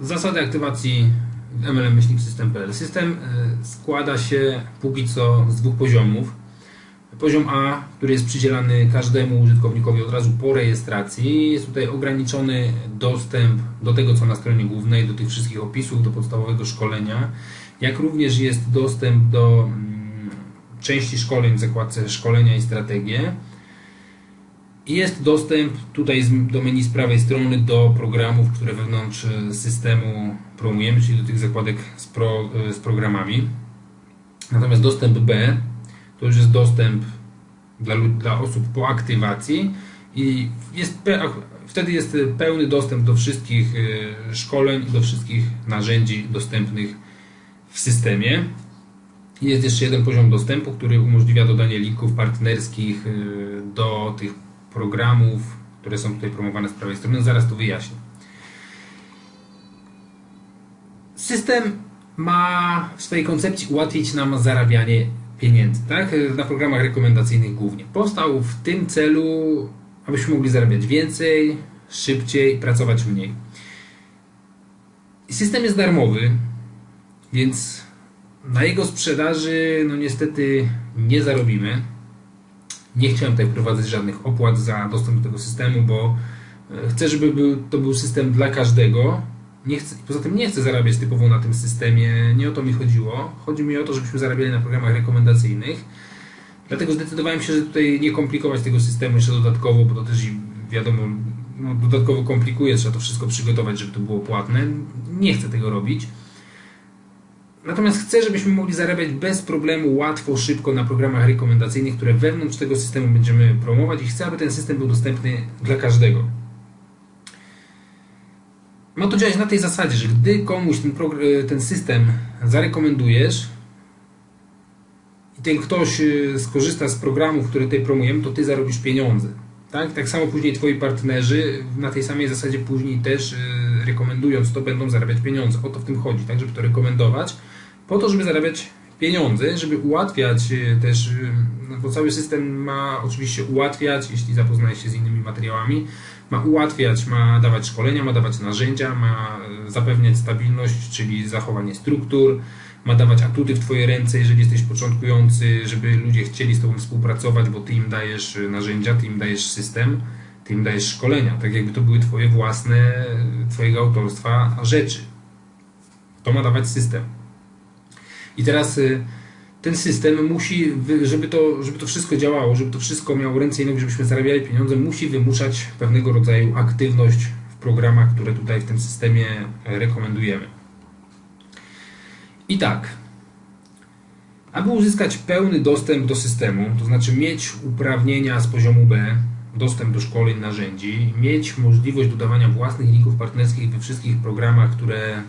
Zasady aktywacji MLM myślnik system.pl. System e, składa się póki co z dwóch poziomów. Poziom A, który jest przydzielany każdemu użytkownikowi od razu po rejestracji. Jest tutaj ograniczony dostęp do tego, co na stronie głównej, do tych wszystkich opisów, do podstawowego szkolenia, jak również jest dostęp do mm, części szkoleń w zakładce szkolenia i strategie. Jest dostęp tutaj do menu z prawej strony do programów, które wewnątrz e, systemu promujemy, czyli do tych zakładek z, pro, e, z programami. Natomiast dostęp B to już jest dostęp dla, dla osób po aktywacji i jest wtedy jest pełny dostęp do wszystkich e, szkoleń do wszystkich narzędzi dostępnych w systemie. Jest jeszcze jeden poziom dostępu, który umożliwia dodanie linków partnerskich do tych programów, które są tutaj promowane z prawej strony. Zaraz to wyjaśnię. System ma w swojej koncepcji ułatwić nam zarabianie pieniędzy, tak? Na programach rekomendacyjnych głównie. Powstał w tym celu, abyśmy mogli zarabiać więcej, szybciej, pracować mniej. System jest darmowy, więc na jego sprzedaży, no niestety, nie zarobimy. Nie chciałem tutaj wprowadzać żadnych opłat za dostęp do tego systemu, bo e, chcę, żeby był, to był system dla każdego. Nie chcę, poza tym nie chcę zarabiać typowo na tym systemie, nie o to mi chodziło. Chodzi mi o to, żebyśmy zarabiali na programach rekomendacyjnych. Dlatego zdecydowałem się, że tutaj nie komplikować tego systemu jeszcze dodatkowo, bo to też wiadomo, no, dodatkowo komplikuje, trzeba to wszystko przygotować, żeby to było płatne. Nie chcę tego robić. Natomiast chcę, żebyśmy mogli zarabiać bez problemu, łatwo, szybko na programach rekomendacyjnych, które wewnątrz tego systemu będziemy promować i chcę, aby ten system był dostępny dla każdego. Ma to działać na tej zasadzie, że gdy komuś ten, progr- ten system zarekomendujesz i ten ktoś y, skorzysta z programów, które tutaj promujemy, to ty zarobisz pieniądze. Tak? tak samo później twoi partnerzy na tej samej zasadzie później też y, rekomendując to będą zarabiać pieniądze. O to w tym chodzi, tak? żeby to rekomendować po to, żeby zarabiać pieniądze, żeby ułatwiać y, też, y, no bo cały system ma oczywiście ułatwiać, jeśli zapoznaje się z innymi materiałami, ma ułatwiać, ma dawać szkolenia, ma dawać narzędzia, ma y, zapewniać stabilność, czyli zachowanie struktur, ma dawać atuty w Twoje ręce, jeżeli jesteś początkujący, żeby ludzie chcieli z Tobą współpracować, bo Ty im dajesz narzędzia, Ty im dajesz system, Ty im dajesz szkolenia, tak jakby to były Twoje własne, Twojego autorstwa rzeczy. To ma dawać system. I teraz y, ten system musi, żeby to, żeby to wszystko działało, żeby to wszystko miało ręce i nogi, żebyśmy zarabiali pieniądze, musi wymuszać pewnego rodzaju aktywność w programach, które tutaj w tym systemie e, rekomendujemy. I tak, aby uzyskać pełny dostęp do systemu, to znaczy mieć uprawnienia z poziomu B, dostęp do szkoleń, narzędzi, mieć możliwość dodawania własnych linków partnerskich we wszystkich programach, które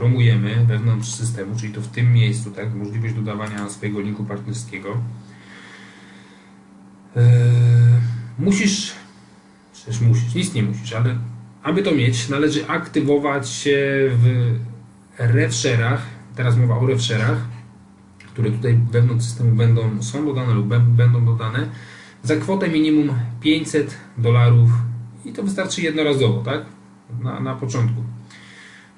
promujemy wewnątrz systemu, czyli to w tym miejscu, tak, możliwość dodawania swojego linku partnerskiego. Eee, musisz, przecież musisz, nic nie musisz, ale aby to mieć, należy aktywować się w RevShare'ach, teraz mowa o RevShare'ach, które tutaj wewnątrz systemu będą, są dodane lub bę- będą dodane, za kwotę minimum 500 dolarów i to wystarczy jednorazowo, tak? Na, na początku.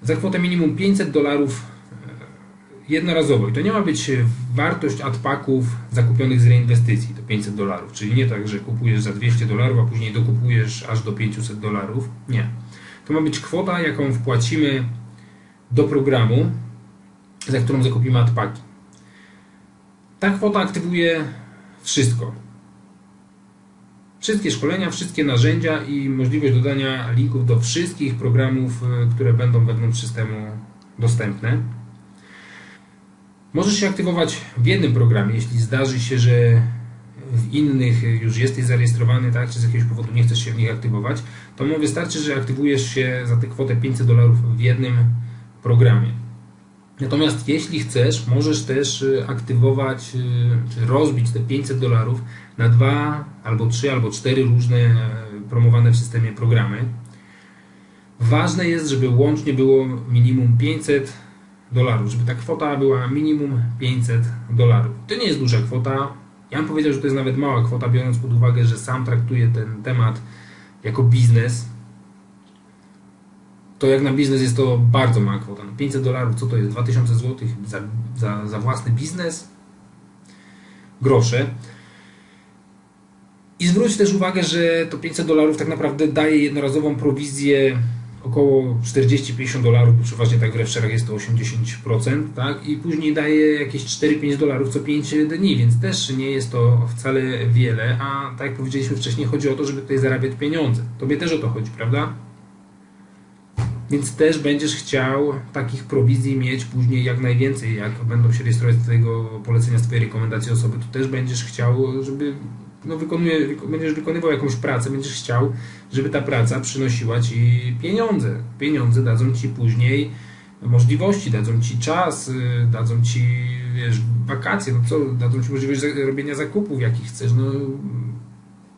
Za kwotę minimum 500 dolarów e, jednorazowo. I to nie ma być e, wartość adpaków zakupionych z reinwestycji, to 500 dolarów. Czyli nie tak, że kupujesz za 200 dolarów, a później dokupujesz aż do 500 dolarów. Nie. To ma być kwota, jaką wpłacimy do programu, za którą zakupimy adpaki. Ta kwota aktywuje wszystko. Wszystkie szkolenia, wszystkie narzędzia i możliwość dodania linków do wszystkich programów, y, które będą wewnątrz systemu dostępne. Możesz się aktywować w jednym programie, jeśli zdarzy się, że w innych już jesteś zarejestrowany, tak, czy z jakiegoś powodu nie chcesz się w nich aktywować, to mu wystarczy, że aktywujesz się za tę kwotę 500 dolarów w jednym programie. Natomiast jeśli chcesz, możesz też y, aktywować, y, czy rozbić te 500 dolarów na dwa, albo trzy, albo cztery różne e, promowane w systemie programy. Ważne jest, żeby łącznie było minimum 500 dolarów, żeby ta kwota była minimum 500 dolarów. To nie jest duża kwota. Ja bym powiedział, że to jest nawet mała kwota, biorąc pod uwagę, że sam traktuję ten temat jako biznes. To jak na biznes jest to bardzo mała kwota. 500 no, dolarów, co to jest? 2000 zł za, za, za własny biznes? Grosze. I zwróć też uwagę, że to 500 dolarów tak naprawdę daje jednorazową prowizję około 40-50 dolarów, bo przeważnie tak w rewszerach jest to 80%, tak? I później daje jakieś 4-5 dolarów co 5 dni, więc też nie jest to wcale wiele, a tak jak powiedzieliśmy wcześniej, chodzi o to, żeby tutaj zarabiać pieniądze. Tobie też o to chodzi, prawda? Więc też będziesz chciał takich prowizji mieć później jak najwięcej. Jak będą się rejestrować z Twojego polecenia, z Twojej rekomendacji osoby, to też będziesz chciał, żeby no, wykonuje, będziesz wykonywał jakąś pracę, będziesz chciał, żeby ta praca przynosiła Ci pieniądze. Pieniądze dadzą Ci później możliwości, dadzą Ci czas, y, dadzą Ci wiesz, wakacje, no co, dadzą Ci możliwość robienia zakupów, jakich chcesz. No,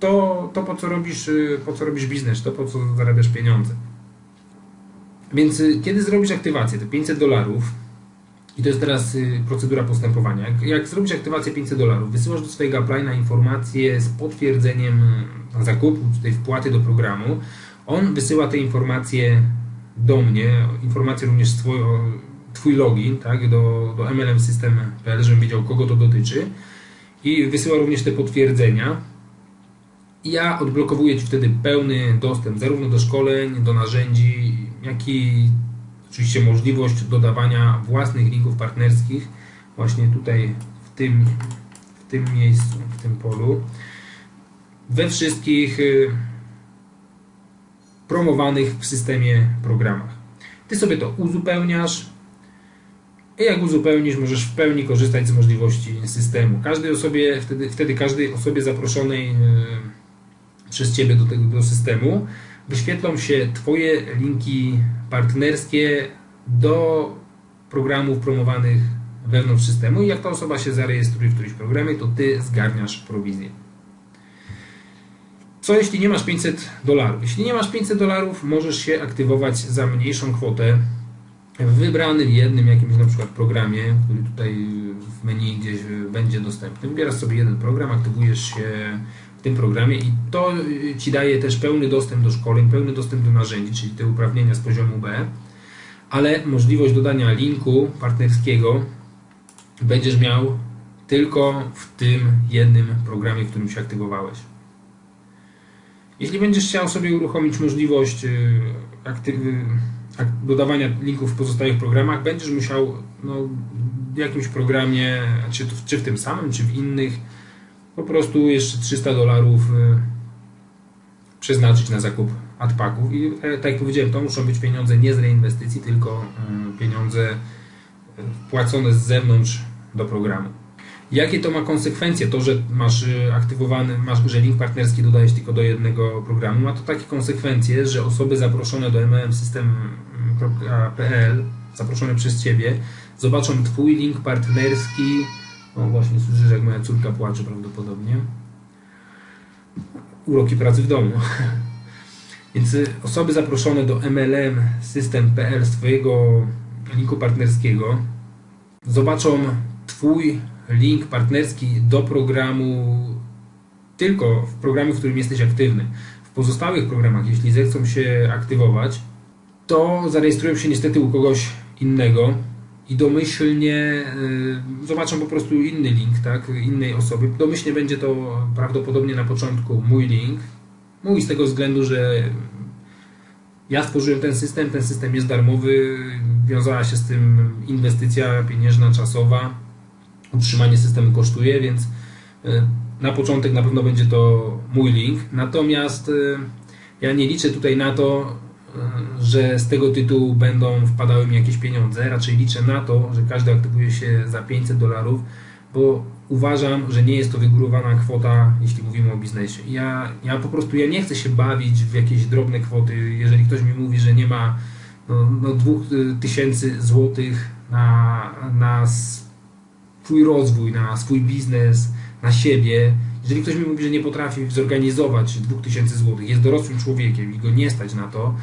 to, to po co robisz, y, po co robisz biznes, to po co zarabiasz pieniądze. Więc y, kiedy zrobisz aktywację, te 500 dolarów, i to jest teraz y, procedura postępowania. Jak, jak zrobisz aktywację 500 dolarów, wysyłasz do swojego Applyna informację z potwierdzeniem zakupu, tej wpłaty do programu. On wysyła te informacje do mnie, informacje również twój, twój login, tak, do, do mlmsystem.pl, żebym wiedział, kogo to dotyczy. I wysyła również te potwierdzenia. Ja odblokowuję Ci wtedy pełny dostęp zarówno do szkoleń, do narzędzi, jak i oczywiście możliwość dodawania własnych linków partnerskich właśnie tutaj w tym, w tym miejscu, w tym polu we wszystkich y, promowanych w systemie programach. Ty sobie to uzupełniasz i jak uzupełnisz, możesz w pełni korzystać z możliwości systemu. Każdej osobie, wtedy, wtedy każdej osobie zaproszonej y, przez Ciebie do tego do systemu wyświetlą się Twoje linki partnerskie do programów promowanych wewnątrz systemu i jak ta osoba się zarejestruje w którymś programie, to Ty zgarniasz prowizję. Co jeśli nie masz 500 dolarów? Jeśli nie masz 500 dolarów, możesz się aktywować za mniejszą kwotę w wybranym jednym jakimś na przykład programie, który tutaj w menu gdzieś będzie dostępny. Wybierasz sobie jeden program, aktywujesz się tym programie i to Ci daje też pełny dostęp do szkoleń, pełny dostęp do narzędzi, czyli te uprawnienia z poziomu B ale możliwość dodania linku partnerskiego będziesz miał tylko w tym jednym programie, w którym się aktywowałeś. Jeśli będziesz chciał sobie uruchomić możliwość y, dodawania linków w pozostałych programach, będziesz musiał no, w jakimś programie, czy w tym samym, czy w innych, po prostu jeszcze 300 dolarów y, przeznaczyć na zakup adpaków i e, tak jak powiedziałem, to muszą być pieniądze nie z reinwestycji, tylko e, pieniądze e, wpłacone z zewnątrz do programu. Jakie to ma konsekwencje? To, że masz aktywowany, masz, że link partnerski dodajesz tylko do jednego programu, ma to takie konsekwencje, że osoby zaproszone do mmsystem.pl, zaproszone przez Ciebie, zobaczą Twój link partnerski. O, właśnie słyszysz, jak moja córka płacze prawdopodobnie. Uroki pracy w domu. Więc osoby zaproszone do MLM System.pl swojego linku partnerskiego zobaczą Twój link partnerski do programu tylko w programie, w którym jesteś aktywny. W pozostałych programach, jeśli zechcą się aktywować, to zarejestrują się niestety u kogoś innego i domyślnie y, zobaczą po prostu inny link, tak, innej osoby. Domyślnie będzie to prawdopodobnie na początku mój link, Mówi z tego względu, że ja stworzyłem ten system, ten system jest darmowy, wiązała się z tym inwestycja pieniężna, czasowa, utrzymanie systemu kosztuje, więc e, na początek na pewno będzie to mój link. Natomiast e, ja nie liczę tutaj na to, że z tego tytułu będą wpadały mi jakieś pieniądze. Raczej liczę na to, że każdy aktywuje się za 500 dolarów, bo uważam, że nie jest to wygórowana kwota, jeśli mówimy o biznesie. Ja, ja po prostu ja nie chcę się bawić w jakieś drobne kwoty. Jeżeli ktoś mi mówi, że nie ma no, no tysięcy złotych na, na swój rozwój, na swój biznes, na siebie, jeżeli ktoś mi mówi, że nie potrafi zorganizować 2000 złotych, jest dorosłym człowiekiem i go nie stać na to,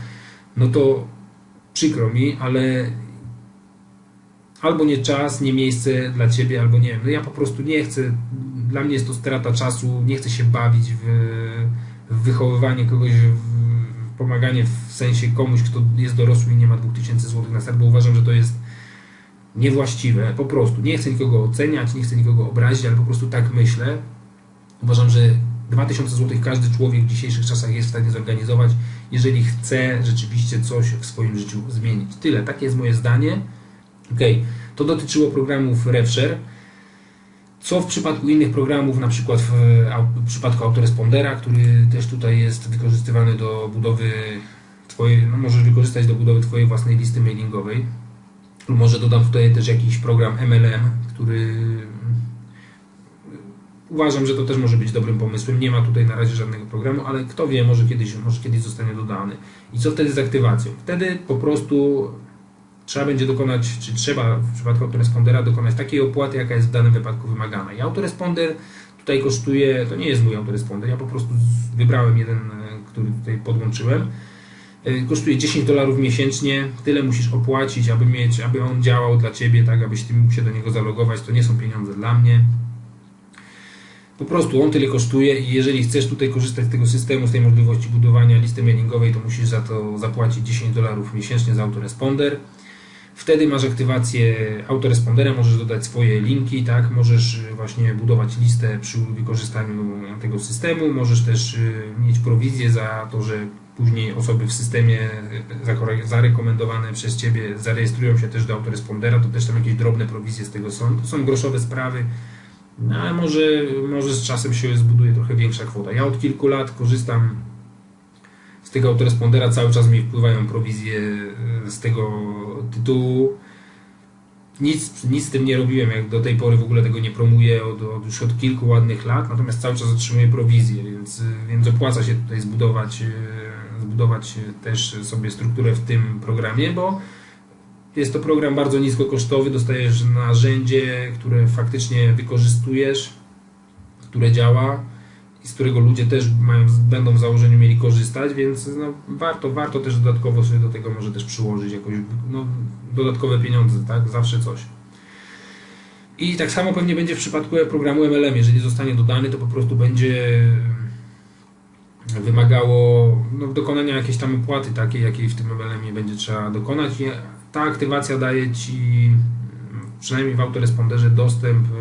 no to przykro mi, ale albo nie czas, nie miejsce dla ciebie, albo nie wiem. No ja po prostu nie chcę, dla mnie jest to strata czasu, nie chcę się bawić w, w wychowywanie kogoś w, pomaganie w sensie komuś, kto jest dorosły i nie ma 2000 zł na start, bo uważam, że to jest niewłaściwe. Po prostu nie chcę nikogo oceniać, nie chcę nikogo obrazić, ale po prostu tak myślę. Uważam, że 2000 zł każdy człowiek w dzisiejszych czasach jest w stanie zorganizować, jeżeli chce rzeczywiście coś w swoim życiu zmienić. Tyle, takie jest moje zdanie. Ok, to dotyczyło programów RevShare. Co w przypadku innych programów, na przykład w, w przypadku autorespondera, który też tutaj jest wykorzystywany do budowy Twojej, no możesz wykorzystać do budowy Twojej własnej listy mailingowej. Może dodam tutaj też jakiś program MLM, który uważam, że to też może być dobrym pomysłem. Nie ma tutaj na razie żadnego programu, ale kto wie, może kiedyś, może kiedyś zostanie dodany. I co wtedy z aktywacją? Wtedy po prostu trzeba będzie dokonać, czy trzeba w przypadku autorespondera dokonać takiej opłaty, jaka jest w danym wypadku wymagana. I autoresponder tutaj kosztuje, to nie jest mój autoresponder, ja po prostu wybrałem jeden, e, który tutaj podłączyłem. E, kosztuje 10 dolarów miesięcznie, tyle musisz opłacić, aby mieć, aby on działał dla Ciebie, tak, abyś Ty mógł się do niego zalogować, to nie są pieniądze dla mnie. Po prostu on tyle kosztuje i jeżeli chcesz tutaj korzystać z tego systemu, z tej możliwości budowania listy mailingowej, to musisz za to zapłacić 10 dolarów miesięcznie za autoresponder. Wtedy masz aktywację autorespondera, możesz dodać swoje linki, tak? Możesz właśnie budować listę przy wykorzystaniu tego systemu, możesz też y, mieć prowizję za to, że później osoby w systemie y, zarekomendowane przez Ciebie zarejestrują się też do autorespondera, to też tam jakieś drobne prowizje z tego są. To są groszowe sprawy, no, ale może, może z czasem się zbuduje trochę większa kwota. Ja od kilku lat korzystam z tego autorespondera, cały czas mi wpływają prowizje e, z tego tytułu. Nic, nic z tym nie robiłem, jak do tej pory w ogóle tego nie promuję od, od już od kilku ładnych lat, natomiast cały czas otrzymuję prowizję, więc, więc opłaca się tutaj zbudować, e, zbudować też sobie strukturę w tym programie, bo jest to program bardzo niskokosztowy, dostajesz narzędzie, które faktycznie wykorzystujesz, które działa i z którego ludzie też mają, będą w założeniu mieli korzystać, więc no, warto, warto też dodatkowo sobie do tego może też przyłożyć jakoś no, dodatkowe pieniądze, tak? Zawsze coś. I tak samo pewnie będzie w przypadku programu MLM. Jeżeli zostanie dodany, to po prostu będzie wymagało no, dokonania jakiejś tam opłaty takiej, jakiej w tym MLM będzie trzeba dokonać ta aktywacja daje Ci, przynajmniej w autoresponderze, dostęp, y,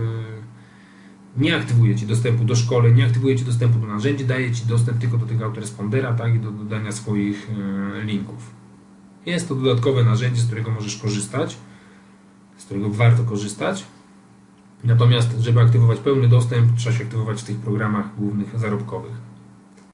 nie aktywuje Ci dostępu do szkoły, nie aktywuje Ci dostępu do narzędzi, daje Ci dostęp tylko do tego autorespondera, tak, i do dodania swoich y, linków. Jest to dodatkowe narzędzie, z którego możesz korzystać, z którego warto korzystać. Natomiast, żeby aktywować pełny dostęp, trzeba się aktywować w tych programach głównych zarobkowych.